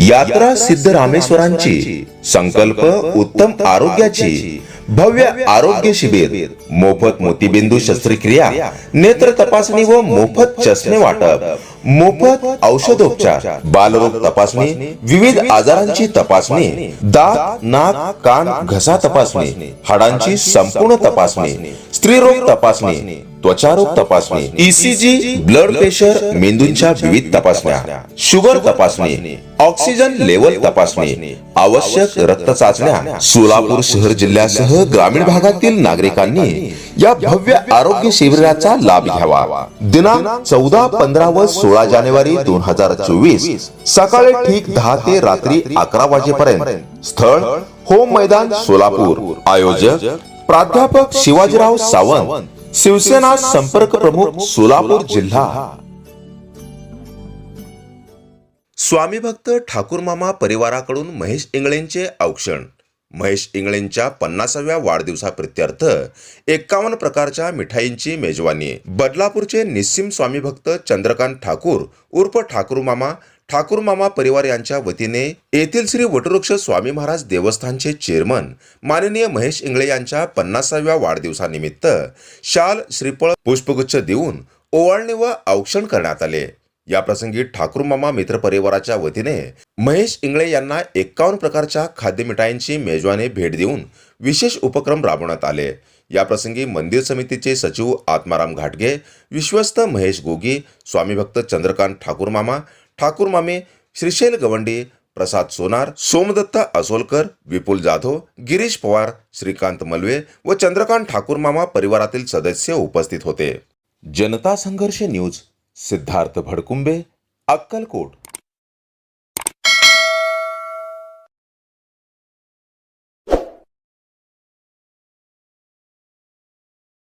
यात्रा सिद्ध रामेश्वरांची संकल्प उत्तम आरोग्याची भव्य आरोग्य शिबिर मोफत मोतीबिंदू शस्त्रक्रिया नेत्र तपासणी व मोफत चष्मे वाटप मोफत औषधोपचार बालरोग तपासणी विविध आजारांची तपासणी दात नाक कान घसा तपासणी हाडांची संपूर्ण तपासणी स्त्रीरोग तपासणी त्वचारोग तपासणी ईसीजी ब्लड प्रेशर मेंदूंच्या विविध तपासण्या शुगर तपासणी ऑक्सिजन लेवल तपासणी आवश्यक रक्त चाचण्या सोलापूर शहर जिल्ह्यासह ग्रामीण भागातील नागरिकांनी या भव्य आरोग्य शिबिराचा लाभ घ्यावा. दिनांक चौदा पंधरा व सोळा जानेवारी दोन हजार चोवीस सकाळी ठीक दहा ते रात्री अकरा वाजेपर्यंत स्थळ होम मैदान सोलापूर आयोजक प्राध्यापक शिवाजीराव सावंत शिवसेना संपर्क प्रमुख सोलापूर जिल्हा. स्वामी भक्त ठाकूर मामा परिवाराकडून महेश इंगळेंचे औक्षण. महेश इंगळेंच्या पन्नासाव्या वाढदिवसाप्रित्यर्थ एकावन्न प्रकारच्या मिठाईंची मेजवानी. बदलापूरचे निस्सिम स्वामी भक्त चंद्रकांत ठाकूर उर्फ ठाकूर मामा ठाकूर मामा परिवार यांच्या वतीने येथील श्री वटवृक्ष स्वामी महाराज देवस्थानचे चेअरमन माननीय महेश इंगळे यांच्या पन्नासाव्या वाढदिवसानिमित्त शाल श्रीफळ पुष्पगुच्छ देऊन ओवाळणी व औक्षण करण्यात आले. याप्रसंगी ठाकूर मामा मित्र परिवाराच्या वतीने महेश इंगळे यांना एकावन्न प्रकारच्या खाद्य मिठाईंची भेट देऊन विशेष उपक्रम राबवण्यात आले. याप्रसंगी मंदिर समितीचे सचिव आत्माराम घाटगे विश्वस्त महेश गोगी स्वामीभक्त चंद्रकांत ठाकूर मामा ठाकूर मामे श्रीशैल गवंडी प्रसाद सोनार सोमदत्ता असोलकर विपुल जाधव गिरीश पवार श्रीकांत मलवे व चंद्रकांत ठाकूर मामा परिवारातील सदस्य उपस्थित होते. जनता संघर्ष न्यूज सिद्धार्थ भडकुंबे अक्कलकोट.